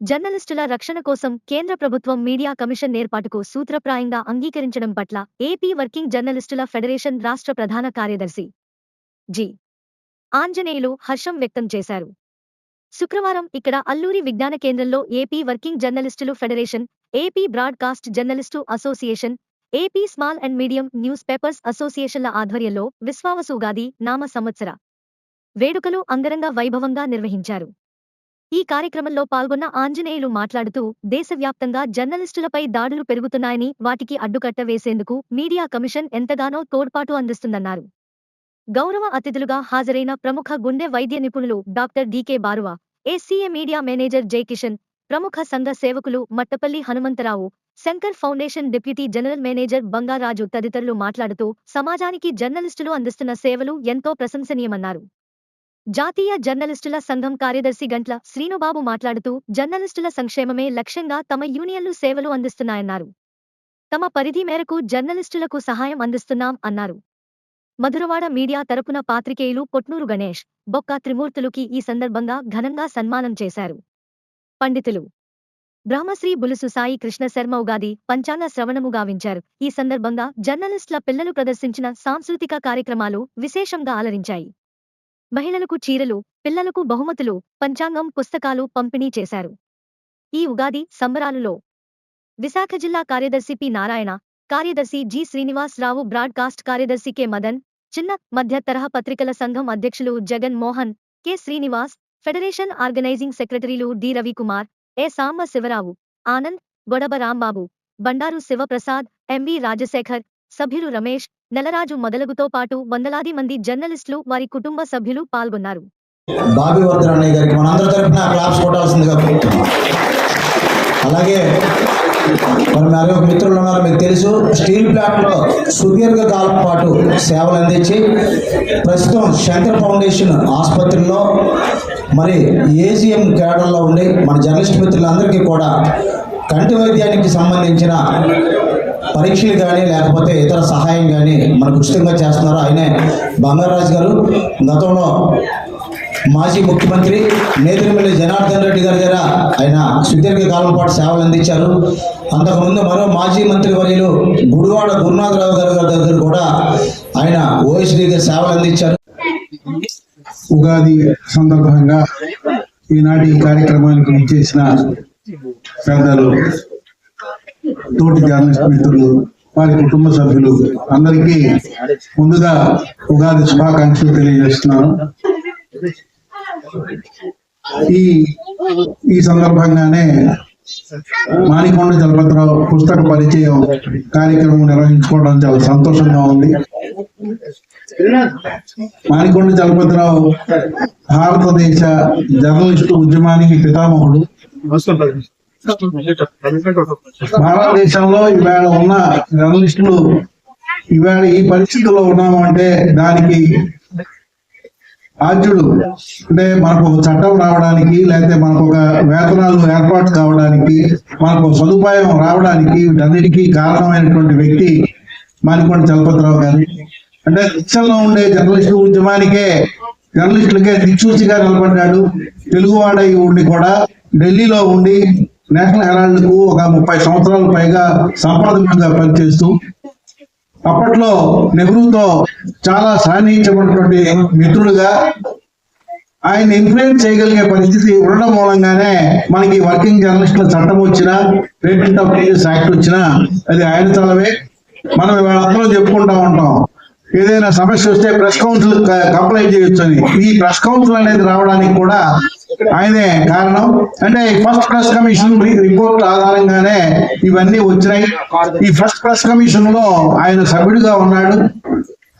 జర్నలిస్టుల రక్షణ కోసం కేంద్ర ప్రభుత్వం మీడియా కమిషన్ ఏర్పాటుకు సూత్రప్రాయంగా అంగీకరించడం పట్ల ఏపీ వర్కింగ్ జర్నలిస్టుల ఫెడరేషన్ రాష్ట్ర ప్రధాన కార్యదర్శి జి. ఆంజనేయులు హర్షం వ్యక్తం చేశారు. శుక్రవారం ఇక్కడ అల్లూరి విజ్ఞాన కేంద్రంలో ఏపీ వర్కింగ్ జర్నలిస్టులు federation AP broadcast journalist association AP small and medium newspapers అసోసియేషన్ల ఆధ్వర్యంలో విశ్వావసుగాది నామ సంవత్సర వేడుకలు అంగరంగ వైభవంగా నిర్వహించారు. ఈ కార్యక్రమంలో పాల్గొన్న ఆంజనేయులు మాట్లాడుతూ దేశవ్యాప్తంగా జర్నలిస్టులపై దాడులు పెరుగుతున్నాయని వాటికి అడ్డుకట్ట వేసేందుకు మీడియా కమిషన్ ఎంతగానో తోడ్పాటు అందిస్తుందన్నారు. గౌరవ అతిథులుగా హాజరైన ప్రముఖ గుండె వైద్య నిపుణులు doctor DK Barua ACA media manager Jaikishan ప్రముఖ సంఘ సేవకులు Mattapalli Hanumantharao Shankar foundation deputy general manager Bangaraju తదితరులు మాట్లాడుతూ సమాజానికి జర్నలిస్టులు అందిస్తున్న సేవలు ఎంతో ప్రశంసనీయమన్నారు. జాతీయ జర్నలిస్టుల సంఘం కార్యదర్శి గంట్ల శ్రీనుబాబు మాట్లాడుతూ జర్నలిస్టుల సంక్షేమమే లక్ష్యంగా తమ యూనియన్లు సేవలు అందిస్తున్నాయన్నారు. తమ పరిధి మేరకు జర్నలిస్టులకు సహాయం అందిస్తున్నాం అన్నారు. మధురవాడ మీడియా తరపున పాత్రికేయులు పొట్నూరు గణేష్ బొక్క త్రిమూర్తులుకి ఈ సందర్భంగా ఘనంగా సన్మానం చేశారు. పండితులు బ్రహ్మశ్రీ బులుసు సాయి కృష్ణ శర్మ ఉగాది పంచాంగ శ్రవణము గావించారు. ఈ సందర్భంగా జర్నలిస్టుల పిల్లలు ప్రదర్శించిన సాంస్కృతిక కార్యక్రమాలు విశేషంగా అలరించాయి. మహిళలకు చీరలు పిల్లలకు బహుమతులు పంచాంగం పుస్తకాలు పంపిణీ చేశారు. ఈ ఉగాది సంబరాలులో విశాఖ జిల్లా కార్యదర్శి పి నారాయణ కార్యదర్శి జి. శ్రీనివాస్ రావు బ్రాడ్కాస్ట్ కార్యదర్శి కె. మదన్ చిన్న మధ్య తరహా పత్రికల సంఘం అధ్యక్షులు Jagan Mohan K. Srinivas federation organising సెక్రటరీలు D. Ravikumar A. Samba Sivarao Anand Godaba Rambabu Bandaru Sivaprasad MV Rajasekhar సభ్యులు రమేష్ నెలరాజు మొదలగుతో పాటు వందలాది మంది జర్నలిస్టులు వారి కుటుంబ సభ్యులు పాల్గొన్నారు. బాబీ వర్ధన్ అన్నయ్య గారికి మనందరి తరఫున క్లాప్స్ కొట్టాల్సిందిగా అలాగే మరి మరి ఒక మిత్రులు ఉన్నారు మీకు తెలుసు. స్టీల్ ప్లాంట్లో సుదీర్ఘ కాలం పాటు సేవలు అందించి ప్రస్తుతం శంకర్ ఫౌండేషన్ ఆసుపత్రిలో మరి ఏజిఎం కేడర్లో ఉండి మన జర్నలిస్ట్ మిత్రులందరికీ కూడా కంటి వైద్యానికి సంబంధించిన పరీక్షలు కానీ లేకపోతే ఇతర సహాయం కానీ మనకు ఉచితంగా చేస్తున్నారు. ఆయనే బంగారాజు గారు. గతంలో మాజీ ముఖ్యమంత్రి నేతృమల్లి జనార్దన్ రెడ్డి గారి దగ్గర ఆయన సుదీర్ఘ కాలం పాటు సేవలు అందించారు. అంతకుముందు మరో మాజీ మంత్రి వర్యులు గుడివాడ గురునాథరావు గారు గారి దగ్గర కూడా ఆయన ఓఎస్డీగా సేవలు అందించారు. ఉగాది సందర్భంగా ఈనాటి ఈ కార్యక్రమానికి విచ్చేసిన పెద్దలు తోటి జర్నలిస్ట్ మిత్రులు వారి కుటుంబ సభ్యులు అందరికీ ముందుగా ఉగాది శుభాకాంక్షలు తెలియజేస్తున్నాను. ఈ ఈ సందర్భంగానే మాణికొండ జలపతిరావు పుస్తక పరిచయం కార్యక్రమం నిర్వహించుకోవడం చాలా సంతోషంగా ఉంది. మాణికొండ జలపతిరావు భారతదేశ జర్నలిస్టు ఉద్యమానికి పితామహుడు. భారతదేశంలో ఇవాళ ఉన్న జర్నలిస్టులు ఇవాళ ఈ పరిస్థితుల్లో ఉన్నాము అంటే దానికి ఆద్యుడు అంటే మనకు ఒక చట్టం రావడానికి లేకపోతే మనకు ఒక వేతనాలు ఏర్పాటు కావడానికి మనకు ఒక సదుపాయం రావడానికి వీటన్నిటికీ కారణమైనటువంటి వ్యక్తి మానికొండ చలపతిరావు గారు. అంటే దేశంలో ఉండే జర్నలిస్టు ఉద్యమానికే జర్నలిస్టులకే దిక్సూచిగా నిలబడ్డాడు. తెలుగువాడై ఉండి కూడా ఢిల్లీలో ఉండి నేషనల్ హెరాల్డ్కు ఒక ముప్పై సంవత్సరాలు పైగా సంపాదకుడిగా పనిచేస్తూ అప్పట్లో నెహ్రూతో చాలా సాన్నిహించబడినటువంటి మిత్రులుగా ఆయన ఇన్ఫ్లుయెన్స్ చేయగలిగే పరిస్థితి ఉండడం మూలంగానే మనకి వర్కింగ్ జర్నలిస్టుల చట్టం వచ్చినా పేటెంట్ ఆఫ్ న్యూస్ యాక్ట్ వచ్చినా అది ఆయన తలవే మనం ఇవాళ అందరం చెప్పుకుంటా ఉంటాం. ఏదైనా సమస్య వస్తే ప్రెస్ కౌన్సిల్ కంప్లైంట్ చేయొచ్చు అని ఈ ప్రెస్ కౌన్సిల్ అనేది రావడానికి కూడా ఆయనే కారణం. అంటే ఫస్ట్ ప్రెస్ కమిషన్ రిపోర్ట్ ఆధారంగానే ఇవన్నీ వచ్చినాయి. ఈ ఫస్ట్ ప్రెస్ కమిషన్లో ఆయన సభ్యుడిగా ఉన్నాడు.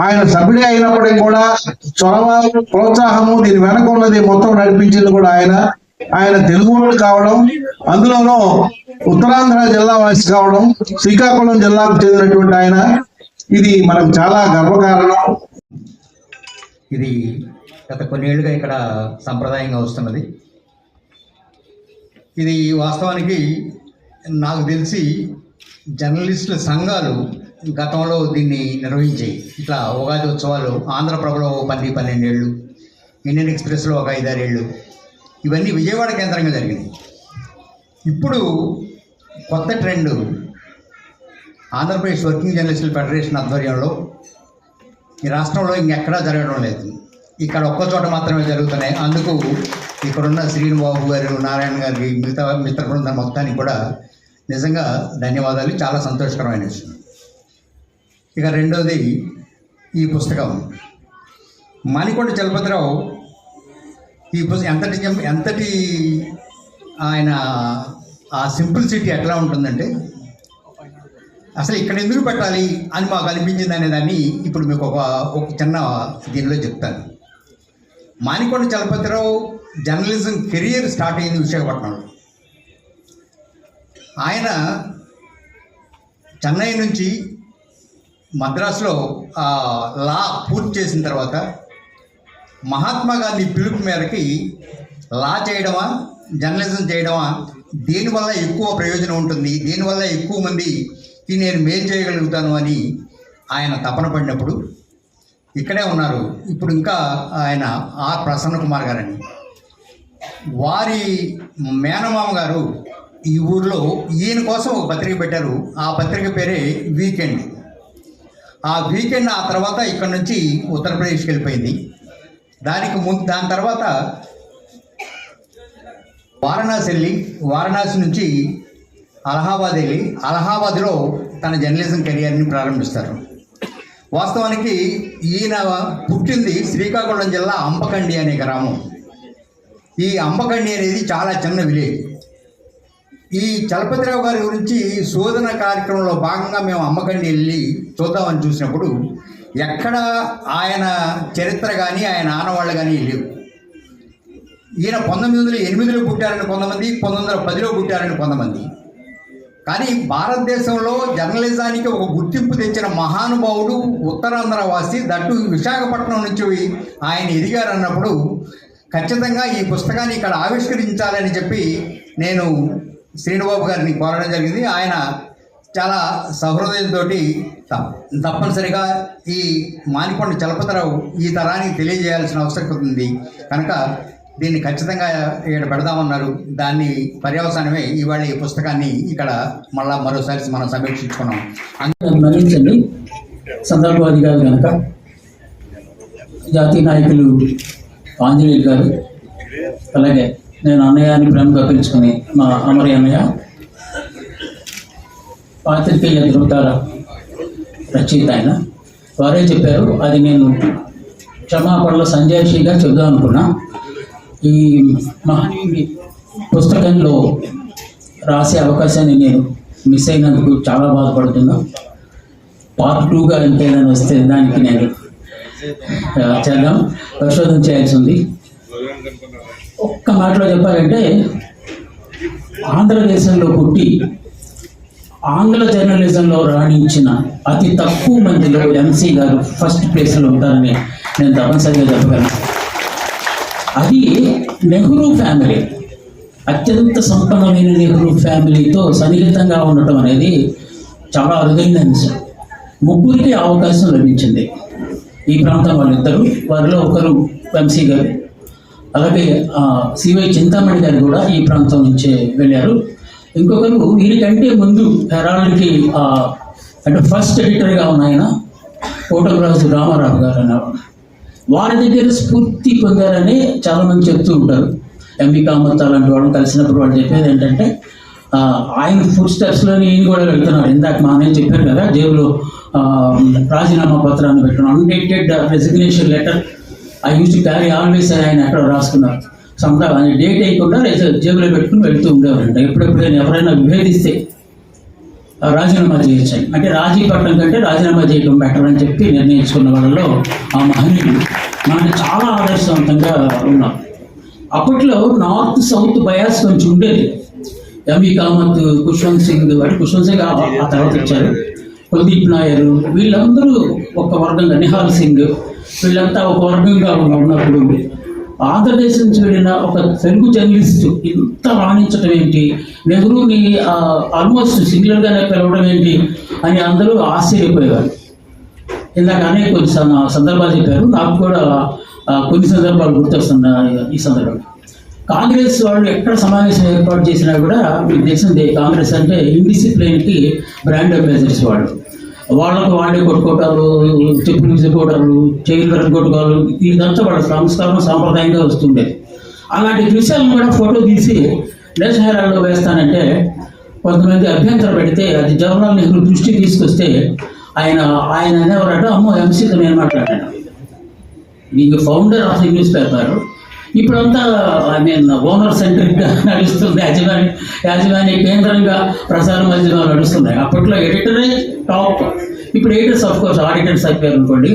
ఆయన సభ్యుడే అయినప్పటికీ కూడా చొరవ ప్రోత్సాహము దీని వెనక ఉన్నది మొత్తం నడిపించింది కూడా ఆయన. ఆయన తెలుగువాడు కావడం అందులోనూ ఉత్తరాంధ్ర జిల్లా వాసి కావడం శ్రీకాకుళం జిల్లాకు చెందినటువంటి ఆయన. ఇది మనకు చాలా గర్వకారణం. ఇది గత కొన్నేళ్ళుగా ఇక్కడ సంప్రదాయంగా వస్తున్నది. ఇది వాస్తవానికి నాకు తెలిసి జర్నలిస్టుల సంఘాలు గతంలో దీన్ని నిర్వహించాయి. ఇట్లా ఉగాది ఉత్సవాలు ఆంధ్రప్రభలో ఒక పది పన్నెండేళ్ళు ఇండియన్ ఎక్స్ప్రెస్లో ఒక ఐదారేళ్ళు ఇవన్నీ విజయవాడ కేంద్రంగా జరిగింది ఇప్పుడు కొత్త ట్రెండ్ ఆంధ్రప్రదేశ్ వర్కింగ్ జర్నలిస్టుల ఫెడరేషన్ ఆధ్వర్యంలో ఈ రాష్ట్రంలో ఇంకెక్కడా జరగడం లేదు. ఇక్కడ ఒక్క చోట మాత్రమే జరుగుతున్నాయి. అందుకు ఇక్కడున్న శ్రీనుబాబు గారు నారాయణ గారికి మిగతా మిత్ర బృందం మొత్తానికి కూడా నిజంగా ధన్యవాదాలు. చాలా సంతోషకరమైన విషయం. ఇక రెండోది ఈ పుస్తకం. మణికొండ చలపతిరావు ఈ పుస్తకం ఎంతటి ఎంతటి ఆయన ఆ సింప్లిసిటీ ఎట్లా ఉంటుందంటే అసలు ఇక్కడ ఎందుకు పెట్టాలి అని మాకు అనిపించింది అనే దాన్ని ఇప్పుడు మీకు ఒక ఒక చిన్న దీనిలో చెప్తాను. Manikonda Chalapathirao journalism career start అయింది విశాఖపట్నంలో. ఆయన చెన్నై నుంచి మద్రాసులో లా పూర్తి చేసిన తర్వాత మహాత్మా గాంధీ పిలుపు మేరకి లా చేయడమా జర్నలిజం చేయడమా దేనివల్ల ఎక్కువ ప్రయోజనం ఉంటుంది దీనివల్ల ఎక్కువ మందికి నేను మేలు చేయగలుగుతాను అని ఆయన తపన పడినప్పుడు ఇక్కడే ఉన్నారు. ఇప్పుడు ఇంకా ఆయన ఆర్ ప్రసన్న కుమార్ గారని వారి మేనమామ గారు ఈ ఊర్లో ఈయన కోసం ఒక పత్రిక పెట్టారు. ఆ పత్రిక పేరే వీకెండ్. ఆ వీకెండ్ ఆ తర్వాత ఇక్కడ నుంచి ఉత్తరప్రదేశ్కి వెళ్ళిపోయింది. దానికి ముందు దాని తర్వాత వారణాసి వెళ్ళి వారణాసి నుంచి అలహాబాద్ వెళ్ళి అలహాబాద్లో తన జర్నలిజం కెరియర్ని ప్రారంభిస్తారు. వాస్తవానికి ఈయన పుట్టింది శ్రీకాకుళం జిల్లా అంబకండి అనే గ్రామం. ఈ అంబకండి అనేది చాలా చిన్న విలేజ్. ఈ చలపతిరావు గారి గురించి శోధన కార్యక్రమంలో భాగంగా మేము అమ్మకండి వెళ్ళి చూద్దామని చూసినప్పుడు ఎక్కడ ఆయన చరిత్ర కానీ ఆయన ఆనవాళ్ళు కానీ లేవు. ఈయన పంతొమ్మిది వందల ఎనిమిదిలో పుట్టారని కొంతమంది పంతొమ్మిది వందల పదిలో పుట్టారని కొంతమంది. కానీ భారతదేశంలో జర్నలిజానికి ఒక గుర్తింపు తెచ్చిన మహానుభావుడు ఉత్తరాంధ్ర వాసి దట్టు విశాఖపట్నం నుంచి ఆయన ఎదిగారన్నప్పుడు ఖచ్చితంగా ఈ పుస్తకాన్ని ఇక్కడ ఆవిష్కరించాలని చెప్పి నేను శ్రీనుబాబు గారిని కోరడం జరిగింది. ఆయన చాలా సహృదయంతో తప్పనిసరిగా ఈ మానికొండ చలపతిరావు ఈ తరానికి తెలియజేయాల్సిన అవసరం ఉంది. కనుక దీన్ని ఖచ్చితంగా ఇక్కడ పెడదామన్నారు. దాన్ని పర్యవసానమే ఇవాళ ఈ పుస్తకాన్ని ఇక్కడ మళ్ళా మరోసారి మనం సమీక్షించుకున్నాం. నన్ను సందర్భవాది కాదు కనుక జాతీయ నాయకులు ఆంజనేయులు గారు అలాగే నేను అన్నయ్యని ప్రేమగా పిలుచుకుని మా అమరి అన్నయ్య పాత్రికేయ ధృవతార రచయిత ఆయన వారే చెప్పారు అది నేను క్షమాపణలో సంజయశ్రీగా చెబుదాం అనుకున్నా. ఈ మహనీయుడి పుస్తకంలో రాసే అవకాశాన్ని నేను మిస్ అయినందుకు చాలా బాధపడుతున్నా. పార్ట్ టూగా ఇంకేదైనా వస్తే దానికి నేను చేద్దాం. పరిశోధన చేయాల్సి ఉంది. ఒక్క మాటలో చెప్పాలంటే ఆంధ్రదేశంలో పుట్టి ఆంగ్ల జర్నలిజంలో రాణించిన అతి తక్కువ మందిలో ఎంసీ గారు ఫస్ట్ ప్లేస్లో ఉంటారని నేను తప్పనిసరిగా చెప్పగలను. అది నెహ్రూ ఫ్యామిలీ. అత్యంత సంపన్నమైన నెహ్రూ ఫ్యామిలీతో సన్నిహితంగా ఉండటం అనేది చాలా అరుదైన అంశం ముగ్గురికి అవకాశం లభించింది. ఈ ప్రాంతం వాళ్ళిద్దరు వారిలో ఒకరు వంశీ గారు. అలాగే సివై చింతామణి గారు కూడా ఈ ప్రాంతం నుంచే వెళ్ళారు. ఇంకొకరు వీరికంటే ముందు హెరాల్డ్కి అంటే ఫస్ట్ ఎడిటర్గా ఉన్న ఆయన కోటలరాజు రామారావు గారు అనేవారు. వారి దగ్గర స్ఫూర్తి పొందారని చాలామంది చెప్తూ ఉంటారు. ఎంబీ కామత్ అలాంటి వాళ్ళని కలిసినప్పుడు వాళ్ళు చెప్పేది ఏంటంటే ఆయన ఫుడ్ స్టెప్స్లో నేను కూడా వెళ్తున్నాను ఇందాక మా నేను చెప్పారు కదా జేబులో రాజీనామా పత్రాన్ని పెట్టడం undated resignation letter I use to carry always ఆయన ఎక్కడ రాసుకున్నారు. సొంత డేట్ అయ్యకుండా జేబులో పెట్టుకుని వెళ్తూ ఉండేవారంట. ఎప్పుడెప్పుడైనా ఎవరైనా విభేదిస్తే రాజీనామా చేయొచ్చని అంటే రాజీ పట్టడం కంటే రాజీనామా చేయడం బెటర్ అని చెప్పి నిర్ణయించుకున్న వాళ్ళలో ఆ మహనీయుడు మనకి చాలా ఆదర్శవంతంగా ఉన్నారు. అప్పట్లో నార్త్ సౌత్ బయాస్ కొంచెం ఉండేది. ఎంఈ కామత్ కుష్వంత్ సింగ్ అంటే కుష్వంత్ సింగ్ ఆ తర్వాత ఇచ్చారు. కుల్దీప్ నాయర్ వీళ్ళందరూ ఒక వర్గంగా నిహాల్ సింగ్ వీళ్ళంతా ఒక వర్గంగా ఉన్నప్పుడు ఉన్నప్పుడు ఆంధ్రదేశ్ నుంచి వెళ్ళిన ఒక తెలుగు జర్నలిస్ట్ ఇంత రాణించడం ఏంటి? నెహ్రూని ఆల్మోస్ట్ సింగులర్గానే పిలవడం ఏంటి? అని అందరూ ఆశ్చర్యపోయేవారు. ఇందాక అనేక కొన్ని సందర్భాలు చెప్పారు. నాకు కూడా కొన్ని సందర్భాలు గుర్తొస్తున్నాయి ఈ సందర్భంలో. కాంగ్రెస్ వాళ్ళు ఎక్కడ సమావేశం ఏర్పాటు చేసినా కూడా మీకు తెలిసిందే కాంగ్రెస్ అంటే ఇండిసిప్లైన్కి బ్రాండ్ అంబాసిడర్స్ వాళ్ళు. వాళ్ళకు వాళ్ళే కొట్టుకోవటాలు చెప్పులు చెప్పుకోవటాలు చైర్లు కొట్టుకోవడాలు ఇదంతా వాళ్ళ సంస్కారం సాంప్రదాయంగా వస్తుండేది అలాంటి దృశ్యాలను కూడా ఫోటో తీసి నేషనల్ హెరాల్డ్లో వేస్తానంటే కొంతమంది అభ్యంతరం పెడితే అది జవహర్లాల్ నెహ్రూ దృష్టికి తీసుకొస్తే ఆయన ఆయన అనేవారట అమ్మో ఎంసీతో నేను మాట్లాడాను. మీకు founder of the newspaper ఇప్పుడంతా ఐ మీన్ ఓనర్ సెంట్రిక్గా నడుస్తుంది. యాజమాన్య యాజమాన్య కేంద్రంగా ప్రసార మాధ్యమాలు నడుస్తున్నాయి. అప్పట్లో ఎడిటరే టాప్ ఇప్పుడు ఎడిటర్స్ ఆఫ్ కోర్స్ ఆడిటర్స్ అయిపోయారు అనుకోండి